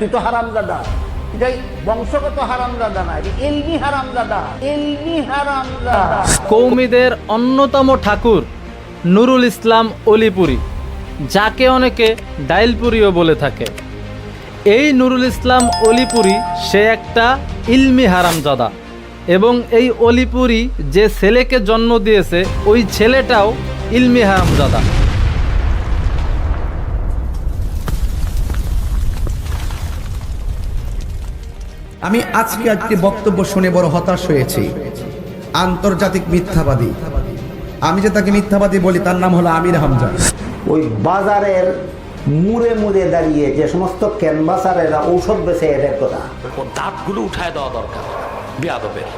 তুই তো হারামজাদা। এটাই বংশগত হারামজাদা না এলমি হারামজাদা। এলমি হারামজাদা। কৌমিদের অন্যতম ঠাকুর নুরুল ইসলাম অলিপুরি, যাকে অনেকে ডাইলপুরিও বলে থাকে। এই নুরুল ইসলাম অলিপুরি সে একটা ইলমি হারামজাদা এবং এই অলিপুরি যে ছেলেকে জন্ম দিয়েছে, ওই ছেলেটাও ইলমি হারামজাদা। আমি আজকে একটি বক্তব্য শুনে বড় হতাশ হয়েছি। আন্তর্জাতিক মিথ্যাবাদী। আমি যে তাকে মিথ্যাবাদী বলি তার নাম হলো আমির হামজা। ওই বাজারের মুড়ে মুড়ে দাঁড়িয়ে যে সমস্ত ক্যানভাসারেরা ঔষধ বেছে এদের কথা। দাঁতগুলো উঠায় দেওয়া দরকার বিয়াদবের।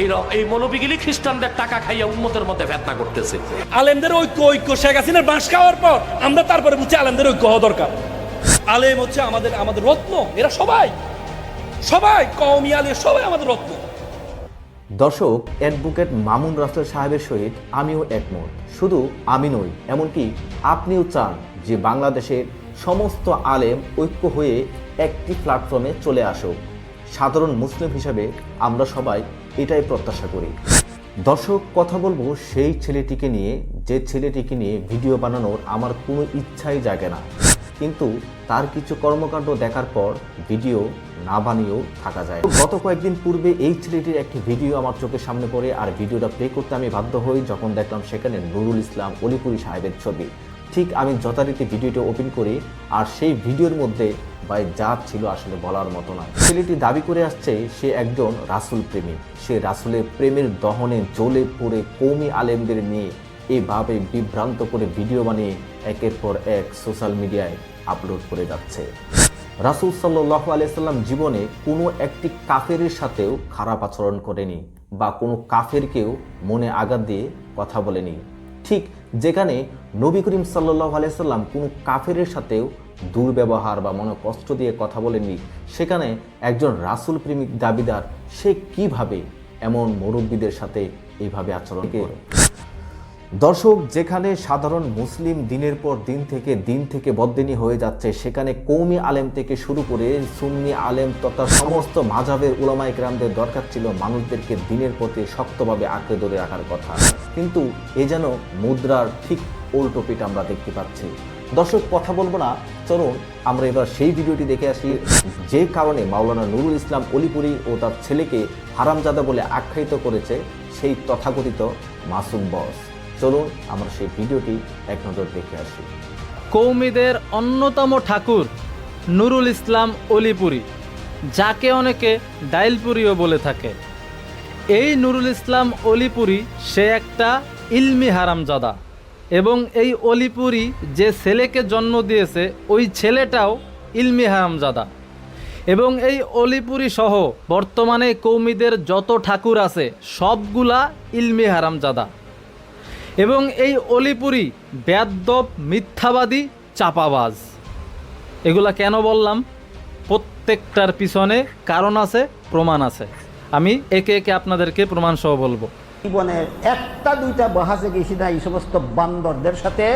এই এই মনোবিগিলি খ্রিস্টানদের টাকা খাইয়া উন্মতের মধ্যে ফেতনা করতেছে। আলেমদের ঐক্য ঐক্য শেখ হাসিনার বাঁশ খাওয়ার পর আমরা তারপরে বুঝছি আলেমদের ঐক্য হওয়া দরকার। আলেম হচ্ছে আমাদের আমাদের রত্ন এরা সবাই। সবাই, কওমি আলেম সবাই আমাদের রত্ন দর্শক, অ্যাডভোকেট মামুন রাসেল সাহেবের সহিত আমিও একমত। শুধু আমি নই, এমনকি আপনিও চান যে বাংলাদেশের সমস্ত আলেম ঐক্য হয়ে একটি প্ল্যাটফর্মে চলে আসুক। সাধারণ মুসলিম হিসাবে আমরা সবাই এটাই প্রত্যাশা করি। দর্শক, কথা বলব সেই ছেলেটিকে নিয়ে, যে ছেলেটিকে নিয়ে ভিডিও বানানোর আমার কোনো ইচ্ছাই জাগে না। কিন্তু তার কিছু কর্মকাণ্ড দেখার পর ভিডিও না বানিয়েও থাকা যায়। গত কয়েকদিন পূর্বে এই ছেলেটির একটি ভিডিও আমার চোখের সামনে পড়ে আর ভিডিওটা প্লে করতে আমি বাধ্য হই যখন দেখলাম সেখানে নুরুল ইসলাম অলিপুরি সাহেবের ছবি। ঠিক আমি যথারীতি ভিডিওটা ওপেন করি আর সেই ভিডিওর মধ্যে ভাই যা ছিল আসলে বলার মতো না ছেলেটি দাবি করে আসছে, সে একজন রাসুল প্রেমী। সে রাসুলের প্রেমের দহনে জ্বলে পড়ে কৌমি আলেমদের নিয়ে এভাবে বিভ্রান্ত করে ভিডিও বানিয়ে একের পর এক সোশ্যাল মিডিয়ায় আপলোড করে যাচ্ছে। রাসুল সাল্লাহ আলিয়াল্লাম জীবনে কোনো একটি কাফেরের সাথেও খারাপ আচরণ করেনি বা কোনো কাফেরকেও মনে আঘাত দিয়ে কথা বলেনি। ঠিক যেখানে নবী করিম সাল্লাহ আলিয়াল্লাম কোনো কাফেরের সাথেও দুর্ব্যবহার বা মনে কষ্ট দিয়ে কথা বলেননি, সেখানে একজন রাসুল প্রেমিক দাবিদার সে কীভাবে এমন মুরব্বীদের সাথে এইভাবে আচরণ করে? দর্শক, যেখানে সাধারণ মুসলিম দিনের পর দিন থেকে দিন থেকে বদিনী হয়ে যাচ্ছে, সেখানে কৌমি আলেম থেকে শুরু করে সুন্নি আলেম তথা সমস্ত মাঝাবের উলামাই গ্রামদের দরকার ছিল মানুষদেরকে দিনের প্রতি শক্তভাবে আঁকড়ে ধরে রাখার কথা। কিন্তু এ যেন মুদ্রার ঠিক উল্টো পিঠ আমরা দেখতে পাচ্ছি। দর্শক, কথা বলব না, চলুন আমরা এবার সেই ভিডিওটি দেখে আসি, যে কারণে মাওলানা নুরুল ইসলাম অলিপুরি ও তার ছেলেকে হারামজাদা বলে আখ্যায়িত করেছে সেই তথাকথিত মাসুম বস। চলুন আমরা সেই ভিডিওটি এক নজর দেখে আসি। কৌমিদের অন্যতম ঠাকুর নুরুল ইসলাম অলিপুরি, যাকে অনেকে ডাইলপুরিও বলে থাকে। এই নুরুল ইসলাম অলিপুরি সে একটা ইলমি হারামজাদা এবং এই অলিপুরি যে ছেলেকে জন্ম দিয়েছে, ওই ছেলেটাও ইলমি হারামজাদা। এবং এই অলিপুরি সহ বর্তমানে কৌমিদের যত ঠাকুর আছে, সবগুলা ইলমি হারামজাদা। এবং এই অলিপুরি বেদ্যপ মিথ্যাবাদী চাপাবাজ। এগুলা কেন বললাম? প্রত্যেকটার পিছনে কারণ আছে প্রমাণ আছে। আমি একে একে আপনাদেরকে প্রমাণ সহ বলব। জীবনের একটা দুইটা বহাসে গেছি না এই সমস্ত বান্দরদের সাথে।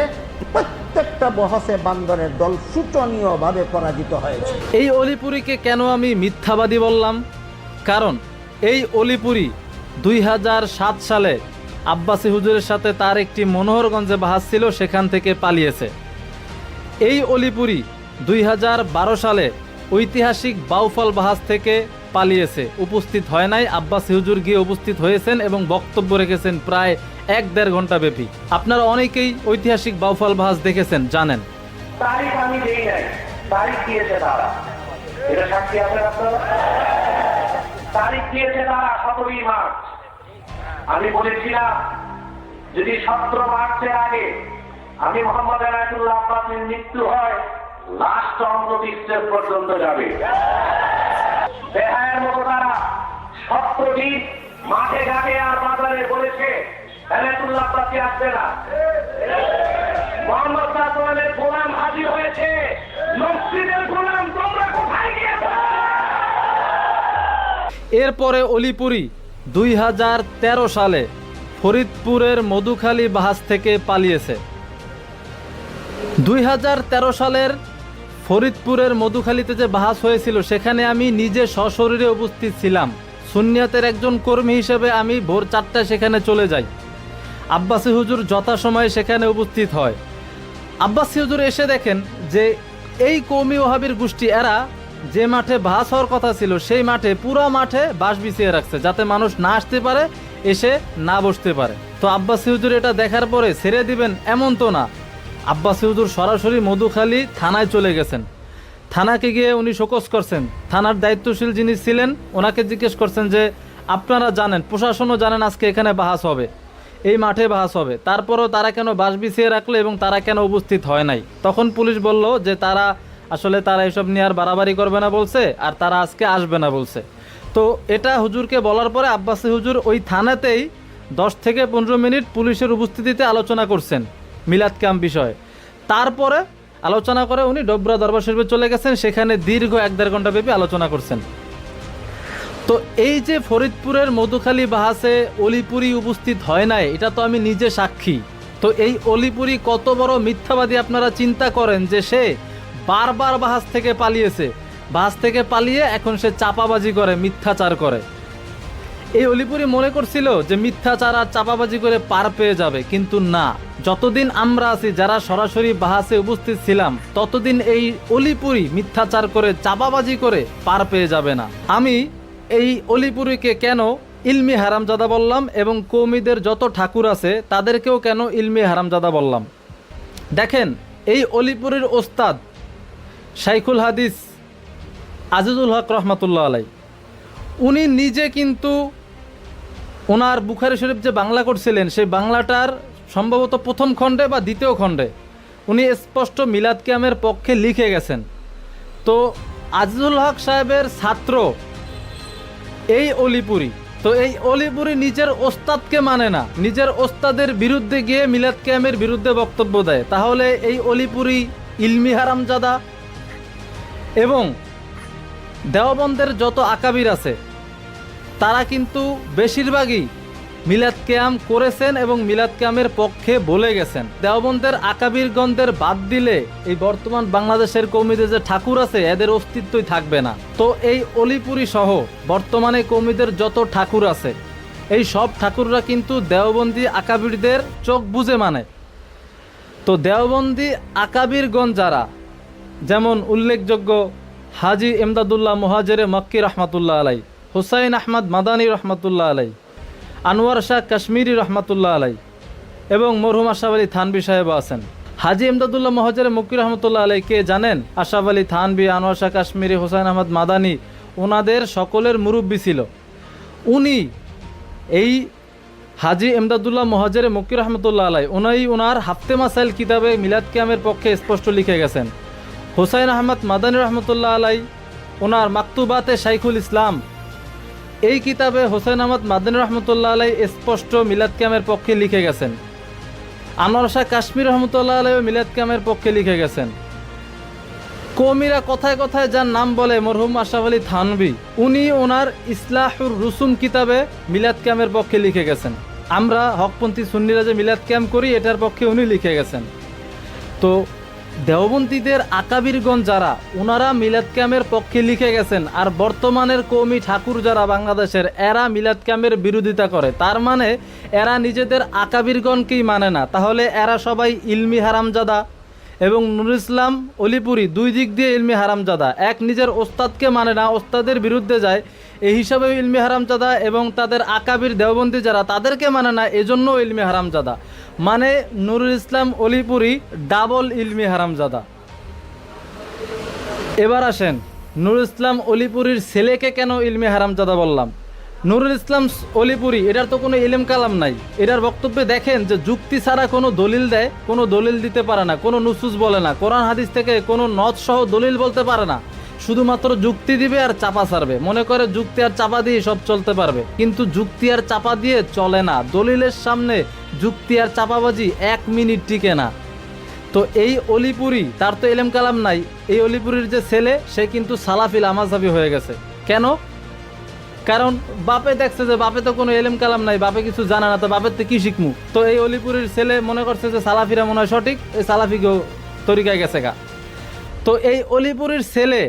প্রত্যেকটা বহাসে বান্দরের দল শোচনীয় ভাবে পরাজিত হয়েছে। এই অলিপুরিকে কেন আমি মিথ্যাবাদী বললাম? কারণ এই অলিপুরি দুই হাজার সাত সালে আব্বাসী হুজুরের সাথে তার একটি মনোহরগঞ্জে বাহাজ ছিল, সেখান থেকে পালিয়েছে। এই অলিপুরি দুই হাজার বারো সালে ঐতিহাসিক বাউফল বাহাজ থেকে পালিয়েছে। উপস্থিত হয় নাই, আব্বাসী হুজুর গিয়ে উপস্থিত হয়েছেন এবং বক্তব্য রেখেছেন প্রায় এক দেড় ঘণ্টা ব্যাপী। আপনারা অনেকেই ঐতিহাসিক বাউফল বাহাজ দেখেছেন, জানেন। তারিখ তারিখ দিয়েছে তারা। সতেরোই মার্চ। আমি বলেছিলাম, যদি সতেরো মার্চের আগে আমি মোহাম্মদ এনায়তুল্লাহ আব্বাসের মৃত্যু হয়, লাস্ট অঙ্গ বিশ্বের পর্যন্ত যাবে। বেহায়ের মতো তারা সতেরো দিন মাঠে ঘাটে আর বাজারে বলেছে আব্বাসী আসবে না। মোহাম্মদ সাল্লামের গোলাম হাজির হয়েছে, মসজিদের গোলাম তোমরা কোথায় গিয়েছো? এরপরে অলিপুরি দুই হাজার তেরো সালে ফরিদপুরের মধুখালী বাহাজ থেকে পালিয়েছে। দুই হাজার তেরো সালের ফরিদপুরের মধুখালীতে যে বাহাস হয়েছিল, সেখানে আমি নিজে সশরীরে উপস্থিত ছিলাম। সুনিয়াতের একজন কর্মী হিসেবে আমি ভোর চারটায় সেখানে চলে যাই। আব্বাসী হুজুর যথাসময়ে সেখানে উপস্থিত হয়। আব্বাসী হুজুর এসে দেখেন যে এই কৌমি ওহাবির গোষ্ঠী, এরা যে মাঠে বাস হওয়ার কথা ছিল, সেই মাঠে পুরো মাঠে বাঁশ বিছিয়ে রাখছে, যাতে মানুষ না আসতে পারে, এসে না বসতে পারে। তো আব্বাসী হুজুর এটা দেখার পরে ছেড়ে দিবেন এমন তো না। আব্বাসী হুজুর সরাসরি মধুখালী থানায় চলে গেছেন। থানাকে গিয়ে উনি শোকস করছেন। থানার দায়িত্বশীল যিনি ছিলেন, ওনাকে জিজ্ঞেস করছেন যে, আপনারা জানেন, প্রশাসনও জানেন আজকে এখানে বাহাস হবে। এই মাঠে বাহাস হবে। তারপরও তারা কেন বাস বিছিয়ে রাখল এবং তারা কেন উপস্থিত হয় নাই? তখন পুলিশ বলল যে, তারা আসলে তারা এসব নিয়ে আর বাড়াবাড়ি করবে না বলছে, আর তারা আজকে আসবে না বলছে। তো এটা হুজুরকে বলার পরে আব্বাসী হুজুর ওই থানাতেই দশ থেকে পনেরো মিনিট পুলিশের উপস্থিতিতে আলোচনা করছেন, মিলাদ ক্যাম্প বিষয়ে। তারপরে আলোচনা করে উনি ডোবরা দরবার শরীফে চলে গেছেন, সেখানে দীর্ঘ এক দেড় ঘণ্টা ব্যাপী আলোচনা করছেন। তো এই যে ফরিদপুরের মধুখালী বাহাসে অলিপুরি উপস্থিত হয় নাই, এটা তো আমি নিজে সাক্ষী। তো এই অলিপুরি কত বড় মিথ্যাবাদী আপনারা চিন্তা করেন যে সে বারবার বাহাস থেকে পালিয়েছে। বাস থেকে পালিয়ে এখন সে চাপাবাজি করে, মিথ্যাচার করে। এই অলিপুরি মনে করছিল যে মিথ্যাচার আর চাপাবাজি করে পার পেয়ে যাবে, কিন্তু না। যতদিন আমরা আছি, যারা সরাসরি বাহাসে উপস্থিত ছিলাম, ততদিন এই অলিপুরি মিথ্যাচার করে, চাপাবাজি করে পার পেয়ে যাবে না। আমি এই অলিপুরিকে কেন ইলমি হারামজাদা বললাম এবং কৌমিদের যত ঠাকুর আছে, তাদেরকেও কেন ইলমি হারামজাদা বললাম? দেখেন, এই অলিপুরের ওস্তাদ শাইখুল হাদিস আজিজুল হক রহমতুল্লাহ আলাই। উনি নিজে কিন্তু ওনার বুখারি শরীফ যে বাংলা করছিলেন, সেই বাংলাটার সম্ভবত প্রথম খণ্ডে বা দ্বিতীয় খণ্ডে উনি স্পষ্ট মিলাদ ক্যামের পক্ষে লিখে গেছেন। তো আজিজুল হক সাহেবের ছাত্র এই অলিপুরি, তো এই অলিপুরি নিজের ওস্তাদকে মানে না, নিজের ওস্তাদের বিরুদ্ধে গিয়ে মিলাদ ক্যামের বিরুদ্ধে বক্তব্য দেয়। তাহলে এই অলিপুরি ইলমি হারামজাদা এবং দেওবন্দের যত আকাবির আছে, তারা কিন্তু বেশিরভাগই মিলাদ ক্যাম করেছেন এবং মিলাদ ক্যামের পক্ষে বলে গেছেন। দেওবন্দের আকাবিরগঞ্জের বাদ দিলে এই বর্তমান বাংলাদেশের কৌমিদের যে ঠাকুর আছে, এদের অস্তিত্বই থাকবে না। তো এই অলিপুরি সহ বর্তমানে কৌমিদের যত ঠাকুর আছে, এই সব ঠাকুররা কিন্তু দেওবন্দি আকাবিরদের চোখ বুঝে মানে। তো দেওবন্দি আকাবিরগঞ্জ যারা যেমন উল্লেখযোগ্য হাজি এমদাদুল্লাহ মোহাজেরে মক্কি রহমাতুল্লাহ আলাই হুসাইন আহমদ মাদানী রহমাতুল্লাহ আলাই আনোয়ার শাহ কাশ্মীরি রহমাতুল্লাহ আলাই এবং মরহুম আশাফ আলী থানবি সাহেব আছেন। হাজি এমদাদুল্লাহ মহাজের মক্কি রহমতুল্লাহ আলাই কে জানেন? আশাফ আলী থানবি আনোয়ার শাহ কাশ্মীরি, হুসাইন আহমদ মাদানী ওনাদের সকলের মুরব্বী ছিল। উনি এই হাজি এমদাদুল্লাহ মহাজের মক্কি রহমতুল্লাহ আলাই উনি ওনার হাফতে মাসাইল কিতাবে মিলাদ কিয়ামের পক্ষে স্পষ্ট লিখে গেছেন। হুসাইন আহমদ মাদানী রহমতুল্লাহ আলাই, ওনার মাকতুবাতে শাইখুল ইসলাম। এই কিতাবে হোসেন আহমদ মাদানী রহমতুল্লাহ আলাই স্পষ্ট মিলাদ ক্যামের পক্ষে লিখে গেছেন। আনোয়ার শাহ কাশ্মীর রহমতুল্লাহ আলাই মিলাদ ক্যামের পক্ষে লিখে গেছেন। কৌমিরা কথায় কথায় যার নাম বলে মরহুম আশরাফ আলী থানবি উনি ওনার ইসলাহুর রুসুম কিতাবে মিলাদ ক্যামের পক্ষে লিখে গেছেন। আমরা হকপন্থী সুন্নিরা যে মিলাদ ক্যাম্প করি, এটার পক্ষে উনি লিখে গেছেন। তো দেওবন্তীদের আকাবিরগঞ্জ যারা ওনারা মিলাদ ক্যামের পক্ষে লিখে গেছেন, আর বর্তমানের কৌমি ঠাকুর যারা বাংলাদেশের, এরা মিলাদ ক্যামের বিরোধিতা করে। তার মানে এরা নিজেদের আকাবিরগণকেই মানে না। তাহলে এরা সবাই ইলমি হারামজাদা। এবং নুর ইসলাম অলিপুরি দুই দিক দিয়ে ইলমি হারামজাদা। এক নিজের ওস্তাদকে মানে না, ওস্তাদের বিরুদ্ধে যায় এই হিসাবে ইলমি হারামজাদা এবং তাদের আকাবির দেওবন্দি যারা, তাদেরকে মানে না এজন্য ইলমি হারামজাদা। মানে নুরুল ইসলাম অলিপুরি ডাবল ইলমি হারামজাদা। এবার আসেন, নুরুল ইসলাম অলিপুরির ছেলেকে কেন ইলমি হারামজাদা বললাম? নুরুল ইসলাম অলিপুরি, এটার তো কোনো এলেম কালাম নাই। এটার বক্তব্যে দেখেন যে যুক্তি ছাড়া কোনো দলিল দেয়, কোনো দলিল দিতে পারে না, কোনো নুসুস বলে না, কোরআন হাদিস থেকে কোনো নদ সহ দলিল বলতে পারে না। শুধুমাত্র যুক্তি দিবে আর চাপা ছাড়বে। মনে করে যুক্তি আর চাপা দিয়ে সব চলতে পারবে। কিন্তু যুক্তি আর চাপা দিয়ে চলে না। দলিলের সামনে যুক্তি আর চাপাবাজি এক মিনিট টিকে না। তো এই অলিপুরি, তার তো এলেম কালাম নাই। এই অলিপুরির যে ছেলে, সে কিন্তু সালাফিল আমাজাবি হয়ে গেছে। কেন? কারণ বাপে দেখছে যে বাপে তো কোনো এলেম কালাম নাই, বাপে কিছু জানে না, তো বাপের তো কি শিখমু? তো এই অলিপুরের ছেলে মনে করছে যে সালাফিরা মনে হয় সঠিক, এই সালাফিকেও তরিকায় গেছে গা। তো এই অলিপুরীর ছেলে,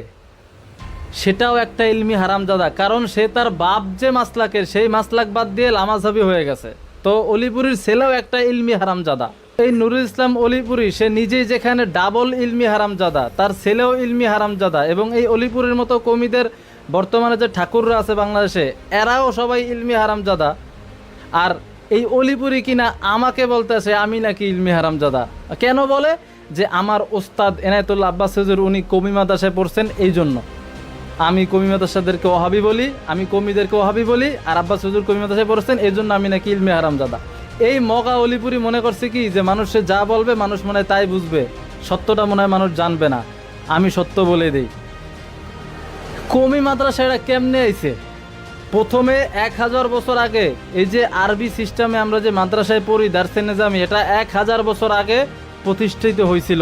সেটাও একটা ইলমি হারামজাদা, কারণ সে তার বাপ যে মাসলাকের, সেই মাসলাক বাদ দিয়ে লামাজাবি হয়ে গেছে। তো অলিপুরীর ছেলেও একটা ইলমি হারামজাদা। এই নুরুল ইসলাম অলিপুরি, সে নিজেই যেখানে ডাবল ইলমি হারামজাদা, তার ছেলেও ইলমি হারামজাদা এবং এই অলিপুরের মতো কমিদের বর্তমানে যে ঠাকুররা আছে বাংলাদেশে, এরাও সবাই ইলমি হারামজাদা। আর এই অলিপুরি কিনা আমাকে বলতেছে, আমি নাকি ইলমি হারামজাদা। কেন বলে? যে আমার ওস্তাদ এনায়তুল্লাহ আব্বাস হুজুর, উনি কমি মাদাসায় পড়ছেন এই জন্য। আমি কমি মাদাসাদেরকে ওহাবি বলি, আমি কমিদেরকে ওহাবি বলি, আর আব্বাস হুজুর কমি মাদাসায় পড়ছেন, এই জন্য আমি নাকি ইলমি হারামজাদা। এই মগা অলিপুরি মনে করছে কি? যে মানুষে যা বলবে, মানুষ মনে তাই বুঝবে। সত্যটা মনে হয় মানুষ জানবে না। আমি সত্য বলে দিই। কমি মাদ্রাসা এটা কেমনে আইছে? প্রথমে এক হাজার বছর আগে এই যে আরবি সিস্টেমে আমরা যে মাদ্রাসায় পড়ি দার্সে নিজামি এটা এক হাজার বছর আগে প্রতিষ্ঠিত হয়েছিল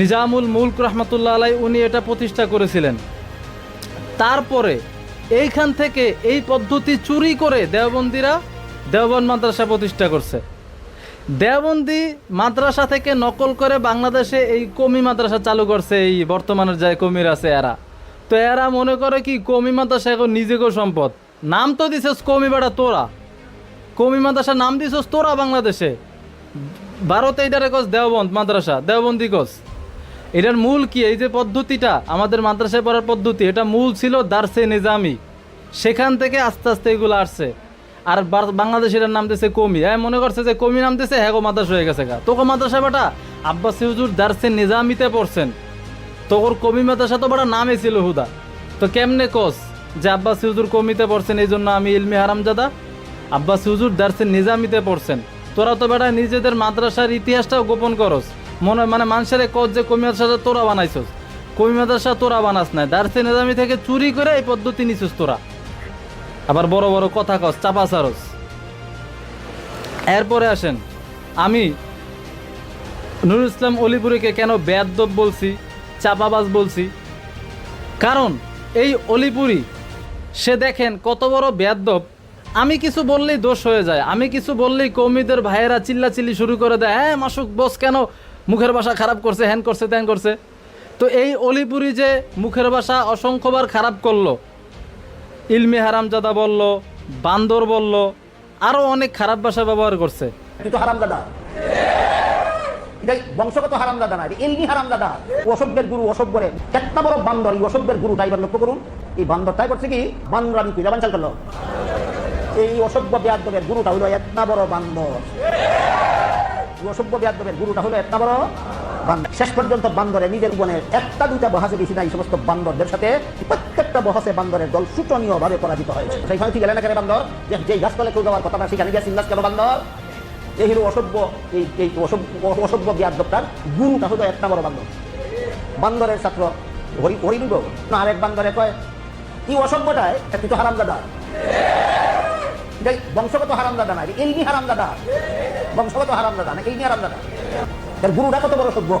নিজামুল মুলক রহমতুল্লাহ আলাই উনি এটা প্রতিষ্ঠা করেছিলেন। তারপরে এইখান থেকে এই পদ্ধতি চুরি করে দেওবন্দিরা দেওবন্দ মাদ্রাসা প্রতিষ্ঠা করছে। দেওবন্দি মাদ্রাসা থেকে নকল করে বাংলাদেশে এই কমি মাদ্রাসা চালু করছে, এই বর্তমানের যায় কমির আছে এরা। তো এরা মনে করে কি, কমি মাদ্রাসা এখন নিজেকেও সম্পদ। নাম তো দিছিস কমি বেড়া তোরা। কমি মাদ্রাসা নাম দিছিস তোরা বাংলাদেশে। ভারতে এটারে কস দেওবন্দ মাদ্রাসা, দেওবন্দি কস। এটার মূল কি? এই যে পদ্ধতিটা, আমাদের মাদ্রাসায় পড়ার পদ্ধতি, এটা মূল ছিল দার্সে নিজামি। সেখান থেকে আস্তে আস্তে এগুলো আসছে। আর বার- বাংলাদেশ এটার নাম দিয়েছে কমি। হ্যাঁ মনে করছে যে কমি নাম দিয়েছে হ্যাঁ গো, মাদ্রাসা হয়ে গেছে গা। তোকে মাদ্রাসা বেটা আব্বাস হুজুর দার্সে নিজামিতে পড়ছেন। তোর কমি মাদ্রাসা তো বড় নামে ছিল হুদা। তো কেমনে কস যে আব্বাস হুজুর কমিতে পড়ছেন এই জন্য আমি ইলমি হারামজাদা? আব্বাস হুজুর দার্সে নিজামিতে পড়ছেন। তোরা তো বেটা নিজেদের মাদ্রাসার ইতিহাসটাও গোপন করস। মনে মানে মানুষের কস যে কমি মাদ্রাসা তোরা বানাইছস। কমি মাদ্রাসা তোরা বানাস নাই। দার্সে নিজামি থেকে চুরি করে এই পদ্ধতি নিছিস তোরা। আবার বড় বড় কথা কস, চাপা সারস। এরপরে আসেন। আমি নুরুল ইসলাম অলিপুরিকে কেন বেয়াদ্দব বলছি? চাপাবাজ বলছি। কারণ এই অলিপুরি, সে দেখেন কত বড় বেয়াদ্দব আমি কিছু বললেই দোষ হয়ে যায়। আমি কিছু বললেই কৌমিদের ভাইয়েরা চিল্লাচিল্লি শুরু করে দেয়। হ্যাঁ মাসুক, বস কেন মুখের ভাষা খারাপ করছে, হ্যান করছে, ত্যান করছে? তো এই অলিপুরি যে মুখের ভাষা অসংখ্যবার খারাপ করল, ইলমি হারামজাদা বলল, বান্দর বলল আরও অনেক খারাপ ভাষা ব্যবহার করছে। হারামদাদা বংশগত হারামদাদা না, এটা এলমি হারামদাদা অসভ্যের গুরু অসভ্যরে একটা বড় বান্দর, এই অসভ্যের গুরুটা এবার লক্ষ্য করুন। এই বান্দরটাই করছে কি? বান্দর আমি তুই চাল করল। এই অসভ্য ব্যাধবের গুরুটা হলো একটা বড় বান্দর। অসভ্য ব্যাধবের গুরুটা হলো একটা বড় বান্দর। শেষ পর্যন্ত বান্দরে নিজের জীবনে একটা দুইটা বহাসে বেশি না এই সমস্ত বান্দরদের সাথে প্রত্যেকটা বহাসে বান্দরের দল সূচনীয় ভাবে পরাজিত হয়েছে। সেইখানে ঠিক গেলেন না কেন বান্দর? যে যেই গাছতলে কেউ যাওয়ার কথাটা সেখানে গিয়ে কেন বান্দর? এই হলো অসভ্য, এই এই অসভ্য অসভ্য বিয়াদবটার গুরুটা হলো একটা বড় বান্দর। বান্দরের ছাত্র হরি হরি নিব না, আরেক বান্দরে কয় কি অসভ্যটায় তুই তো হারাম দাদা বংশগত হারাম দাদা না এলমি হারাম দাদা বংশগত হারাম দাদা না, এলমি হারাম দাদা এর গুরুটা কত বড় সভ্য।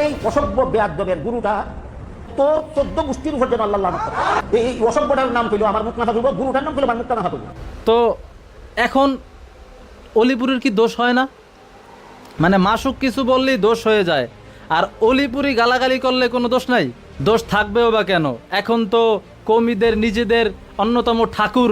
এই অসভ্য বেয়াদবের গুরুটা তো চোদ্দ গোষ্ঠীর উপর যেন আল্লাহ এই অসভ্যটার নাম পেল আমার মুখ তুলবো গুরুটার নাম পেল আমার মাথা তুলবো তো এখন অলিপুরের কি দোষ হয় না? মানে মাসুক কিছু বললেই দোষ হয়ে যায়। আর অলিপুরি গালাগালি করলে কোনো দোষ নাই? দোষ থাকবেও বা কেন? এখন তো কমিদের, নিজেদের অন্যতম ঠাকুর